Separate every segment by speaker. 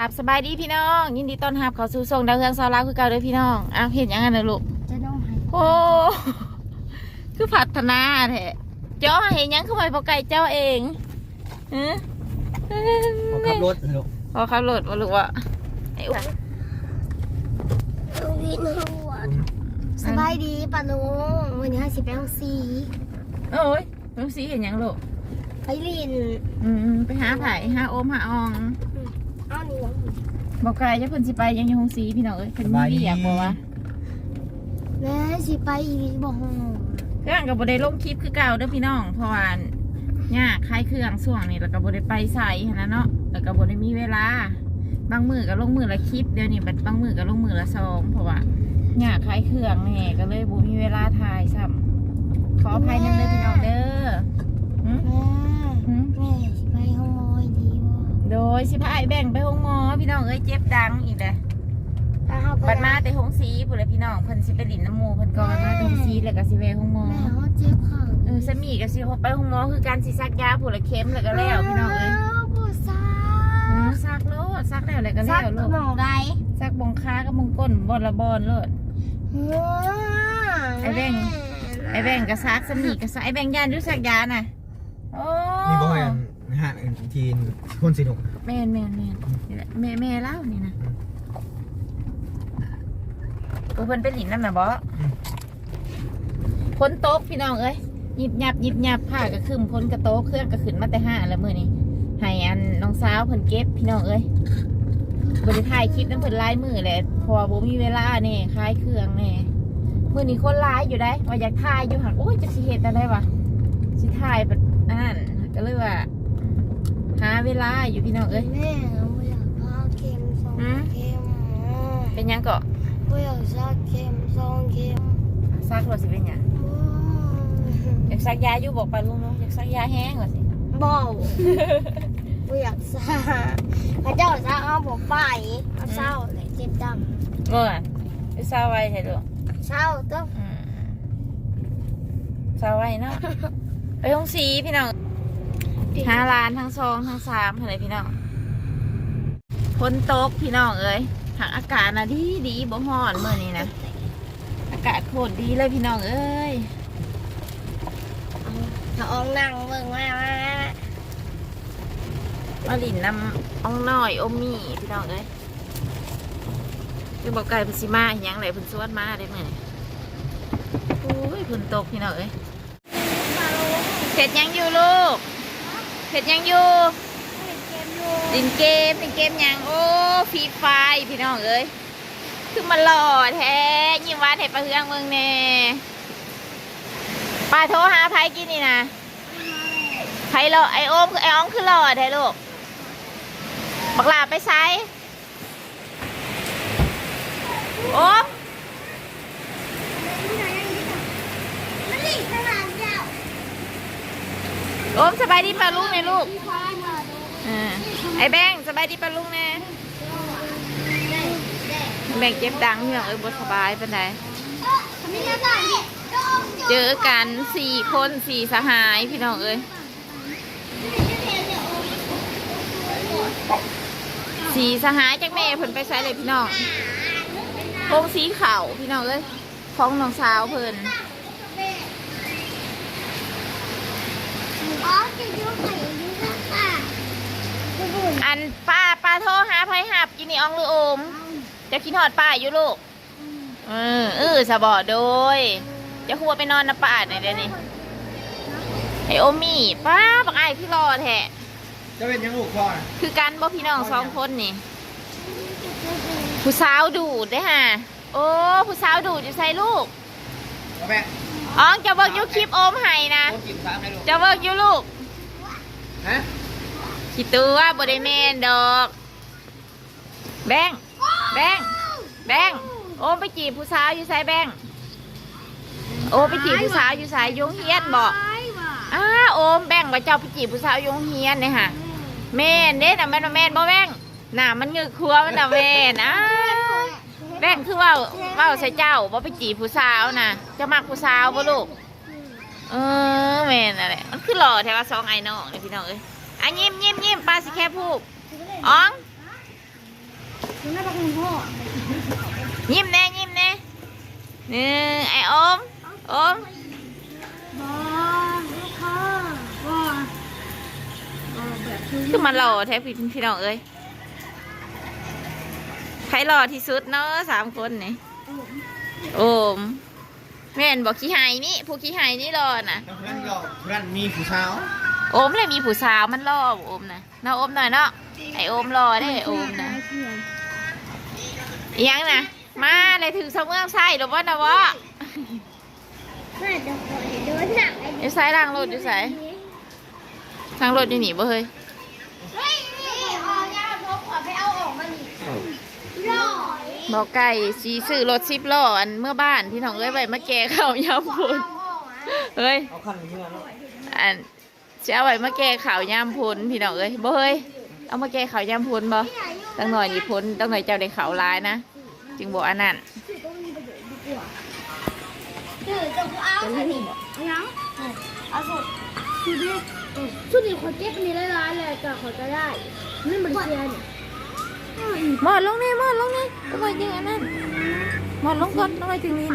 Speaker 1: ครับสบายดีพี่น้อง ยินดีต้อนรับเข้าสู่ส่งดาวเรืองสาวลาวคือเก่าเด้อพี่น้องอ้าวเห็นยังไงนะลูก
Speaker 2: จะต้องให้
Speaker 1: โอ้คือพัฒนาแท้เจ้าเห็นยังคือไปพอไก่เจ้าเองฮะ
Speaker 3: ผมขับรถลูก
Speaker 1: พอขับรถมาลูกว่าไอ้อุ๊ย
Speaker 2: วินหัวสบายดีปะลุงวันนี้ห้าสิบแปดสี่
Speaker 1: โอ้ยลูกสีเห็นยังลูก
Speaker 2: ไปลิน
Speaker 1: อืมไปหาไผ่หาโอมหาออง
Speaker 2: เอาหนู
Speaker 1: บอกไก่จะเพิ่นสิไปยังอยู่หงสีพี่น้องเอ้ยเพิ่นมีเรียกบ่วะ
Speaker 2: แม่สิไปอีกบอก
Speaker 1: เครื่องกับบ่ได้ลงคลิปคือเก่าเด้อพี่น้องเพราะว่าเนี่ยคลายเครื่องส่วงนี่แล้วก็บ่ได้ไปใส่หั้นนะเนาะแล้วก็บ่ได้มีเวลา บางมือก็ลงมือละคลิปเดี๋ยวนี้บัดบางมือก็ลงมือละซองเพราะว่าเนี่ยคลายเครื่องแน่ก็เลยบ่มีเวลาถ่ายซ้ำขออภัยนำเด้อพี่น้องเด้อหึ
Speaker 2: แม่แม่สิไปห้องมอยดีบ่
Speaker 1: โด ยสิพาไอ้แบ่งไปห้องหมอ พี่น้องเอ้ยเจ็บดังอีกเด้อบัดมาแต่ห้องสีพุ่นเลยพี่น้องเพิ่นสิไปลิ้นน้ำหมูเพิ่นก่อนมาแต่ห้องสีแล้วก็สิแวะห้องหมอ
Speaker 2: แม่เขาเจ็บขา
Speaker 1: เออสมีก็สิไปห้องหมอคือการสิซักยาผู้ละเข็มแล้วก็แล้วพี่น้องเอ้ย
Speaker 2: ผู้ซา
Speaker 1: อือซักโลดซักแล้วแล้วก็
Speaker 2: ซั
Speaker 1: แล้
Speaker 2: ก
Speaker 1: วลูก
Speaker 2: มองใด
Speaker 1: ซักบงค้ากับมงก้นบอนละบอนโลด ไอ้แบ่ง ไอ้แบ่งก็ซักสมีก็ซักไอ้แบ่งยานรู้ซักยาน่ะโอ้
Speaker 3: นี่บ่อยนะฮะทีนคนสิหนุก
Speaker 1: แม่นแม่นแม่นนี่แหละแม่แม่เล่านี่นะเออเพิ่นไปหลินนั่นน่ะบ่พ้นโต๊ะพี่น้องเอ้ยหยิบหยับหยิบหยับผ้าก็ขึ้นพ้นกระโต๊ะเครื่องก็ขึ้นมาแต่ห้าแล้วมื้อนี้ให้อันน้องสาวเพิ่นเก็บพี่น้องเอ้ยบ่ได้ถ่ายคลิปนั้นเพิ่นไล่มือแหละเพราะว่าบ่มีเวลาแน่คลายเครื่องแน่มื้อนี้คนร้ายอยู่ได้ว่าอยากถ่ายอยู่หักโอ้ยจะสิเฮ็ดอะไรวะสิถ่ายแบบอันนั้นก็เลยว่า หาเวลาอยู่พี่น้องเอ้ย
Speaker 2: แม่ไม่อยากพาเข็มสองเข็ม
Speaker 1: เป็นหยังก็
Speaker 2: ไม่อยากซักเข็มสองเข็ม
Speaker 1: ซักรถสิเป็นหยังอยากซักยาอยู่บอกไปลุงเนาะอยากซักยาแห้งว่าสิ
Speaker 2: บอกไม่อยากซักพระเจ้าซักเอาผมไปเอาเศร้าเลยเจ็บดัง
Speaker 1: เมื่อไปเศร้าไว้ใช่ดู
Speaker 2: เศร้าต้อง
Speaker 1: อืมเศร้าไว้เนาะไปห้องสีพี่น้อง หาร้านทั้งสองทั้งสามอะไรพี่น้องพ้นตกพี่น้องเอ้ยหากอากาศนะดีดีบ่ฮ้อนเมื่อนี้นะอากาศโคตรดีเลยพี่น้องเอ้ย
Speaker 2: ถ้าอองนั่งเบิ่งมามา
Speaker 1: มาหลินน้ำอ่องน้อยอมมี่พี่น้องเอ้ยคือบอกไก่เพุสิมาอหยังไรเพุ่นสวดมาได้เมื่อนี่โอ้ยเพุ่นตกพี่น้องเอ้ยเผ็ดยังอยู่ลูก เผ็ดยังอยู่ดินเกมดินเกมยังโอ้ฟรีไฟพี่น้องเอ้ยคือมาหล่อแท้ยิ้มหวานเห็ดปลาเฮืองเมืองแน่ป้าโทรหาไผกินนี่นะไผหล่อไอโอมคือไออองคือหล่อแท้ลูกบักหลาไปไซโอม โอมสบายดีปะลุงเนี่ยลูกอ่าไอแบงสบายดีปะลุงเนี่ยแบงเจ็บดังพี่น้องเอ้ยบสบายเป็นไงเจอกันสี่คนสี่สหายพี่น้องเอ้ยสีสหายจากแม่เพิ่นไปใช้เลยพี่น้องโคงสีขาวพี่น้องเอ้ยของน้องสาวเพิ่น อันป้าป้าโทรหาไผหับกินนี่อองหรือโอม จะคิดฮอดป้าอยู่ลูกเออเออสะบอโดย จะหัวไปนอนนะป้าหน่อยเดี๋ยวนี้ไอโอมี่ป้าบักไอ้ายคือรอแท้
Speaker 3: จะเป็นยังลูกพ่อน่ะ
Speaker 1: คือกันบ่พี่น้องสองคนนี่ ผู้สาวดูดได้อฮะโอ้ผู้สาวดูดอยู่ใส่ลูก
Speaker 3: เอาแม่
Speaker 1: อ๋อจะเบิกอยูคลิปโอมให้นะ
Speaker 3: โอ้กินสามให้ลูก
Speaker 1: จะเบิกอยูลูก
Speaker 3: ฮะ
Speaker 1: คิดตัวบ่ได้แม่นดอก แบงค์แบงค์แบงค์โอมไปจีบผู้สาวอยู่ใส่แบงค์โอมไปจีบผู้สาวอยู่ใส่ยงเฮียนบอกอ้าโอมแบงค์ว่าเจ้าไปจีบผู้สาวยงเฮียนเนี่ยฮะแม่นเด้น่ะแม่นบ่แม่นบ่แบงค์น่ะมันเงือกครัวมันน่ะแม่นอ้า แบ่งคือว่าว่าใส่เจ้าว่าไปจีบผู้สาวนะจะมักผู้สาวบ่ลูก เออแม่นอะไรมันคือหล่อแท้ว่าสองไอ้น้องเลยพี่น้องเอ้ยอะยิ้มยิ้มยิ้มปลาสิแค่พูกอ๋องยิ้มแน่ยิ้มแน่หนึ่งไอโอมอม
Speaker 2: อ้อบอแบบคือ
Speaker 1: มันหล่อแท้พี่พี่น้องเอ้ย ใครหล่อที่สุดเนาะสามคนนี่โอม แม่นบอกขี้ไห้นี่ผู้ขี้ไห้นี่หล่อนะ
Speaker 3: แล้วเพื่อนก็เพื่อนมีผู้สาว
Speaker 1: โอมเลยมีผู้สาวมันหล่อโอมนะเนาะโอมหน่อยเนาะไอโอมหล่อได้โอมนะอิหยังนะมาเลยถึงสมเมืองไส้หรือว่านะวะ
Speaker 2: แม่จะคอยโดนหนักไอ้
Speaker 1: อยู่ไส้ล่างรถอยู่ไสทางรถอยู่หนีบ่เฮ้ย
Speaker 2: เฮ้ยนี่ออกยาพกขอไปเอาออกมาดิร้อย
Speaker 1: บอกไก่สีซื้อรถสิบล้ออันเมื่อบ้านที่น้องเอ้ยไปมาแก่ข้าวยำพุนเฮ้ย
Speaker 3: เอาขั้นเมื่อแล้ว
Speaker 1: อันจะเอาไว้มาแก่ข้าวยำพุนพี่น้องเอ้ยบ่เฮ้ยเอามาแก่ข้าวยำพุนบ่ตั้งหน่อยนี่พุนตั้งหน่อยเจ้าได้ข้าวหลายนะจึงบอกอันนั้น
Speaker 2: คือจะเอาสุดนี่ยังเอาสุดนี่สุดนี่คนเก็บนี่ร้ายๆเลยก็เขาจะได้ไม่เหมือนเชียร์เนี่ย
Speaker 1: หมอดลงนี่หมอดลงนี่ทำไมจึงอันนั้นหมอดลงก่อนทำไมจึงนี่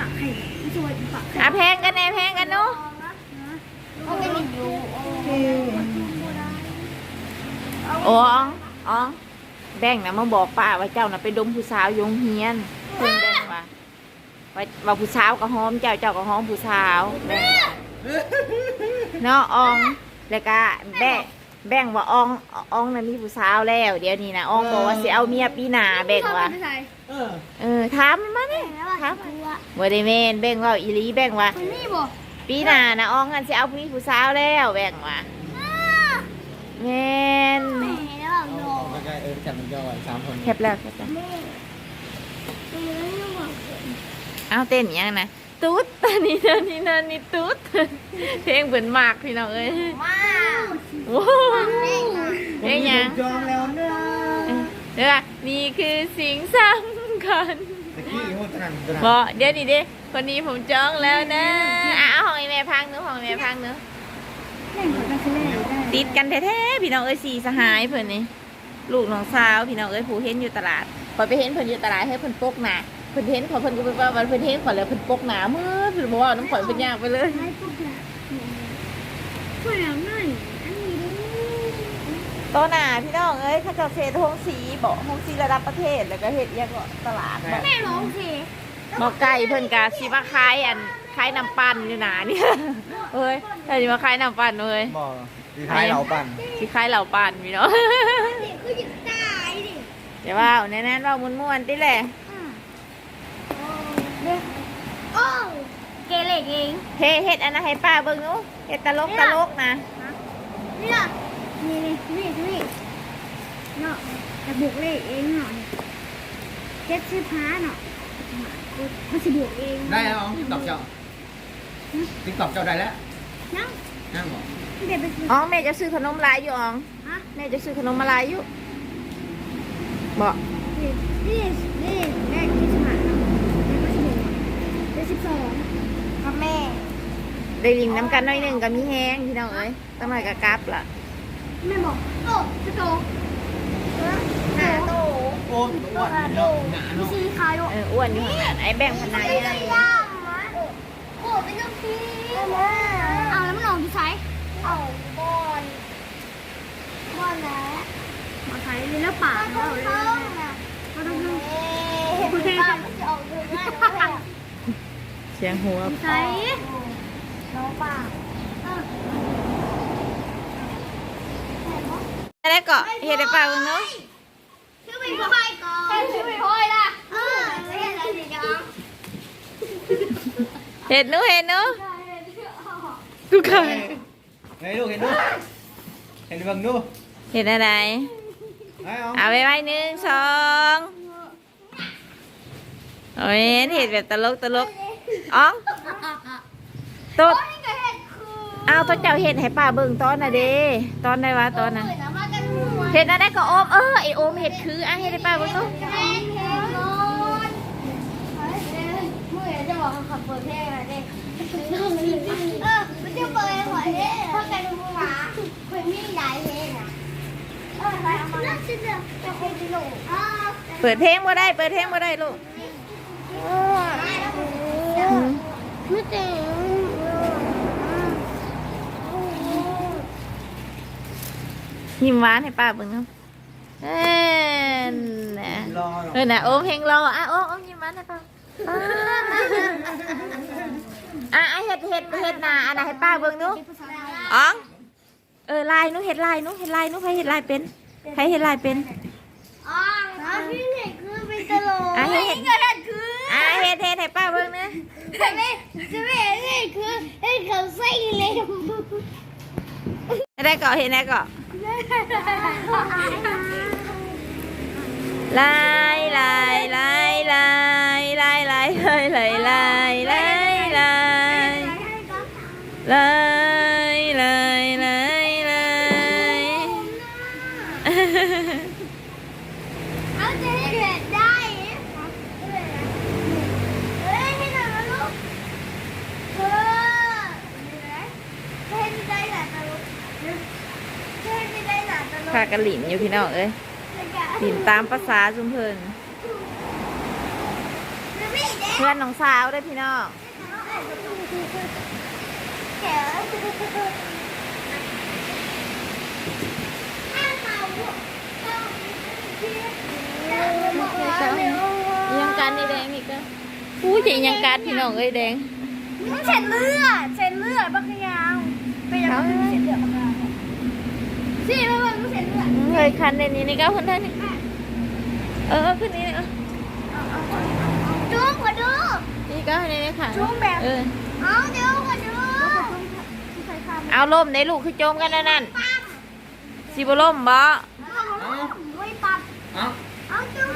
Speaker 2: ปากไข่ไม่ช่วยปาก
Speaker 1: อะแพงกันแน่แพงกันเนาะ
Speaker 2: เขาไม่ได้อยู่
Speaker 1: โอ้อ๋องอ๋องแบ่งนะมาบอกป้าว่าเจ้าน่ะไปดมผู้สาวอยโรงเฮียนเพิ่นแบ่งว่าว่าว่าผู้สาวก็หอมเจ้าเจ้าก็หอมผู้สาวแบ่งเนาะอองแล้วก็แบ่ง แบ่งว่าอองอองน่ะมีผู้สาวแล้ว เดี๋ยวนี้นะอองบอกว่าสิเอาเมียปีหน้าแบ่งว่า
Speaker 3: เออ
Speaker 1: เออถามมันมาเนี่ยถามบ่ได้แม่นแบ่งว่าอีหลีแบ่งว่า
Speaker 2: มันนี่บอก
Speaker 1: ปีหน้านะอองกันสิเอามีผู้สาวแล้วแบ่งว่าแม่น
Speaker 2: แม่แล้ว
Speaker 3: เอา
Speaker 2: โย
Speaker 3: ออกมาใกล้เออจับมันย่อยสามคน
Speaker 1: แคบแล้วแคบแล้ว
Speaker 2: แม่แม่แล้วบอก
Speaker 1: เอาเต้นยังนะตุ๊ดตอนนี้ตอนนี้ตอนนี้ตุ๊ดเพลงเหมือนมากพี่น้องเอ้ย
Speaker 2: ว้าว
Speaker 1: โอ้เพลงยัง
Speaker 3: จองแล้วนะ
Speaker 1: เดี๋ยวนะนี่คือสิ่งสำคัญ
Speaker 3: ตะกี้พูดตนันตนัน
Speaker 1: บอกเดี๋ยวนี้ดิคนนี้ผมจองแล้วนะอะเอาของไอ้แม่พังเนื้อะของไอ้แม่พังเนื้อะ
Speaker 2: แม่ขอกันคือแม่ได้
Speaker 1: ติดกันแท้ๆพี่น้องเอ้ยสี่สหายเพิ่นนี่ลูกน้องสาวพี่น้องเอ้ยผู้เห็นอยู่ตลาดพอไปเห็นเพิ่นอยู่ตลาดให้เพิ่นปกหนาเพิ่นเห็นขอเพิ่นก็ไปว่าวันเพิ่นเห็นขอแล้วเพิ่นปกหนาเมื่อเพิ่นบอกว่าน้ำข่อยเพิ่นย่างไปเลย ตอนหนาพี่น้องเอ้ยเขาเจะเซทงสีบอกทงสีระดับประเทศแล้วก็เฮ็ดเอียงก็ตลาดบอก
Speaker 2: แม่ร้องสิ
Speaker 1: หมอไก่เพิ่นกาสิมาขายอันขายน้ำปั่นอยู่หนานี่เอ้ยแต่สิมาขายน้ำปั่นเอ้ย
Speaker 3: บอกดีท้ายเราปั่น
Speaker 1: สิขายเหล่าปั่นพี่น้อง
Speaker 2: เด็กคือหยุดตายดิ
Speaker 1: เดี๋ยวว่าเอาแน่ๆว่าม่วนๆติแหละ
Speaker 2: โอ้เกเรเอง
Speaker 1: เฮ็ดเฮ็ดอันนั้นให้ป้าเบิ่งหนูเฮ็ดตลกตลกนะ
Speaker 2: นี่ล่ะ นี่นี่นี่นี่เนาะจะบวกเลขเองเนาะเจ็ดสิบห้าเนาะมันจะบวกเอง
Speaker 3: ได้แล้วอ๋อติ๊กตอกเจ้าติ๊กตอกเจ้าได้แล้ว
Speaker 2: นั่ง
Speaker 3: นั่งบอก
Speaker 2: เด็กไปซื้อ
Speaker 1: อ๋อแม่จะซื้อขนมลายอยู่อ๋อง
Speaker 2: ฮะ
Speaker 1: แม่จะซื้อขนมมาลายอยู่บอก
Speaker 2: นี่นี่นี่แม่ที่สมัครเนาะเด็กไปซื้อเด็กสิบสองกับแม่
Speaker 1: ได้ลิงน้ำกันหน้อยหนึ่งก็มีแฮงพี่น้องเอ้ยต้องหน่อยก็กลับล่ะ
Speaker 2: แม่บอกโตจะโตหนาโต
Speaker 3: โอ้ยอ้วนเนาะหนา
Speaker 2: มี
Speaker 3: เนาะ
Speaker 2: สีขาวอยู่
Speaker 1: เอออ้วนอยู่ข้างหน้าไอ้แบ่งพันนายอะไร
Speaker 2: โอ้เป็นน้ำพีเอาแล้วมันออกที่ไซเอาบอลบอลนะมาใช้เลยแล้วป่าเราเลยก็ต้องดูโอเคกัน
Speaker 1: เสียงหัว
Speaker 2: ใช้น้องป่า
Speaker 1: ได้เกาะเฮ็ดได้ป่าเบิ่งเนาะ
Speaker 2: ชื่อเป็นพ่อยก่อนชื่อเป็นพ่อยล่ะเออไม่ใช่อะไรสิจ๊ะ
Speaker 1: เฮ็ดหนูเฮ็ดหนูกูเคย
Speaker 3: เฮ้ยลูกเห็นดูเห็นบังดู
Speaker 1: เฮ็ดอะไร
Speaker 3: ไอ้อ๋อ
Speaker 1: เอาไว้ไว้หนึ่งสองโอ้ยเห็ดแบบตลกตลกอ๋องตุ๊ดเอาตัวเจ้าเห็ดให้ป้าเบิ่งตอนน่ะเด้ตอนไหนวะตอนน่ะ เห็ดอะไรก็อมเออไอโอมเห็ดคืออะเห็ดได้ป้าบ้า
Speaker 2: งตุ๊กเปิดเพลงมาได้ เปิดเพลงมา
Speaker 1: ได้ลูก
Speaker 2: ไม่เจอ
Speaker 1: ยิ้มหวานให้ป้าเบิ่งครับเอ้ยนะ
Speaker 3: รอหรอก
Speaker 1: เออนะโอมเพลงรออะโอมโอมยิ้มหวานให้ป้าอ่าอะอะเฮ็ดเฮ็ดเฮ็ดหนาอันไหนให้ป้าเบิ่งดูอ๋องเออลายหนูเฮ็ดลายหนูเฮ็ดลายหนูใครเฮ็ดลายเป็นใครเฮ็ดลายเป็น
Speaker 2: อ๋อพี่เห็นคือเป็นตลก
Speaker 1: อะเฮ็ด
Speaker 2: ก็ได้คือ
Speaker 1: อะเฮ็ดเฮ็ดให้ป้าเบิ่งนะ
Speaker 2: จะไม่จะไม่เห็นเลยคือเห็นเขาใส่เลย
Speaker 1: ได้เกาะเห็นได้เกาะ ลายลายลา พากันหลินอยู่พี่น้องเอ้ยหลินตามภาษาชุมเพิ่นเพื่อนน้องสาวเด้อพี่น้องยังการนี่แดงอีกก็อู้ยยังการพี่น้องเอ้ยแดง
Speaker 2: เช็ดเลือดเช็ดเลือดบักยาวไปยังไม่เช็ดเลือดบักยาว สิไม่ว่าไม่เช็ดเลือด
Speaker 1: เคยคันในนี้นี่ก็คนท่านนี่เออขึ้นนี่นี่
Speaker 2: จุ๊บมาดู
Speaker 1: นี่ก็ในนี้ค่ะ
Speaker 2: จุ๊บแบบ
Speaker 1: เออ
Speaker 2: เอาเดี๋ยวมาดู
Speaker 1: เอาล่มในลูกคือโจมกันแล้วนั่นสิบล่มบ่
Speaker 2: ไม่ปับ
Speaker 3: เอ้า
Speaker 2: เอาจุ๊บ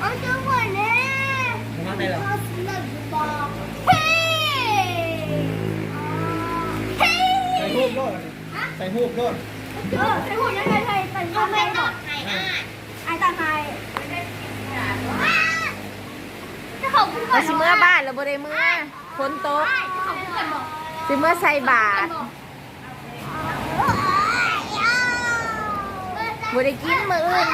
Speaker 2: เอาจุ๊บก่อนเนี่ย
Speaker 3: ผมมาได้หรอ
Speaker 2: เอาสลับบอกเฮ้เฮ้
Speaker 3: ใส่หูบโลดใส่หูบโลด
Speaker 2: เออใส่หัวยังไงใส่ใส่ทำไมต้องไอ้ไอ้ตาไทยจะของกูก่อ
Speaker 1: เรา
Speaker 2: น
Speaker 1: สิเมื่อบ้านเราบ่ได้เมื่อฝนตก
Speaker 2: จะของกูก่อนบอก
Speaker 1: สิเมื่อใส่บาตรบ่ได้กินมื้ออื่น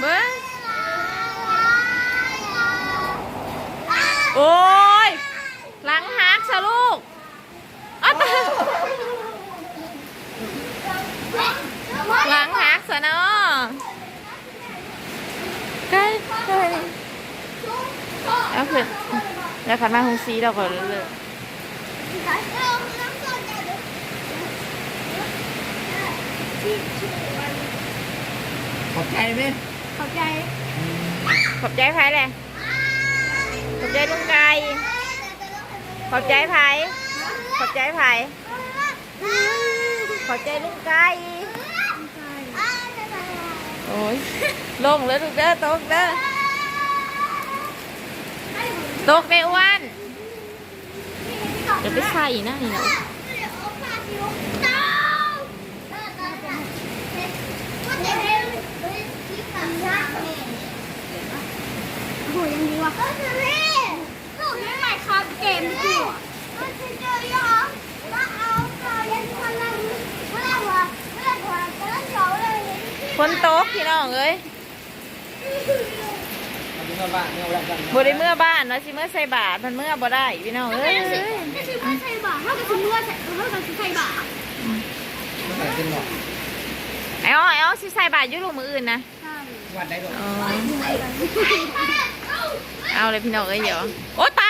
Speaker 1: เบิ้ง โอ้ยหลังหักซะลูกอ๊ะตายหลังหักซะเนาะใกล้ใกล้เอาขึ้นแล้วขันมาหงสีเราก็เลย
Speaker 3: ขอบใจไหม
Speaker 2: เข้าใจ
Speaker 1: ขอบใจไผเลยขอบ ใจลุงไก่ขอบใจไผ่ขอบใจไผ่ขอบใจลุงไก่โอ้ยลงเลยลูกเด้อตกเด้อตกในอ้วนจะไปใส่นะนี่นะ
Speaker 2: โหยังดีว่ะ กมที่คนโต๊
Speaker 1: พี่น้องเอ้ย
Speaker 3: บ
Speaker 1: ได้เมื่อบ้านนาะสิเมื่อใส่บาทมันเมื่อบ่ได้พี่น้องเอ้ย
Speaker 2: ไอ้
Speaker 3: อ้
Speaker 1: อไอ้อสิใส่บาทยู่ลงมืออื่นนะ
Speaker 3: วัดได้ดอก
Speaker 1: เอาเลยพี่น้องเอ้ยเดี๋ยวโอ้ตา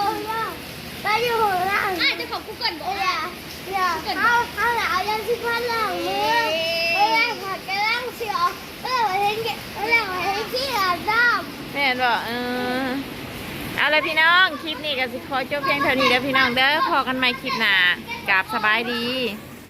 Speaker 3: ดา
Speaker 2: อยู่
Speaker 1: ข้า
Speaker 3: ง
Speaker 2: ล่างอะจะของกูเกินบอกอย่าอย่าเอาเอาหนาวยันสิพันหลังมือเอไหร่ผัดกระล่างเสียวเอไหร่เห็นเมื่อไหร่เห็นที่อาบน้ำ
Speaker 1: แม่นบอกเออเอาเลยพี่น้อง คลิปนี้ก็สิขอจบเพียงเท่านี้เด้อพี่น้องเด้อพอกันใหม่คลิปหน้ากราบสบายดี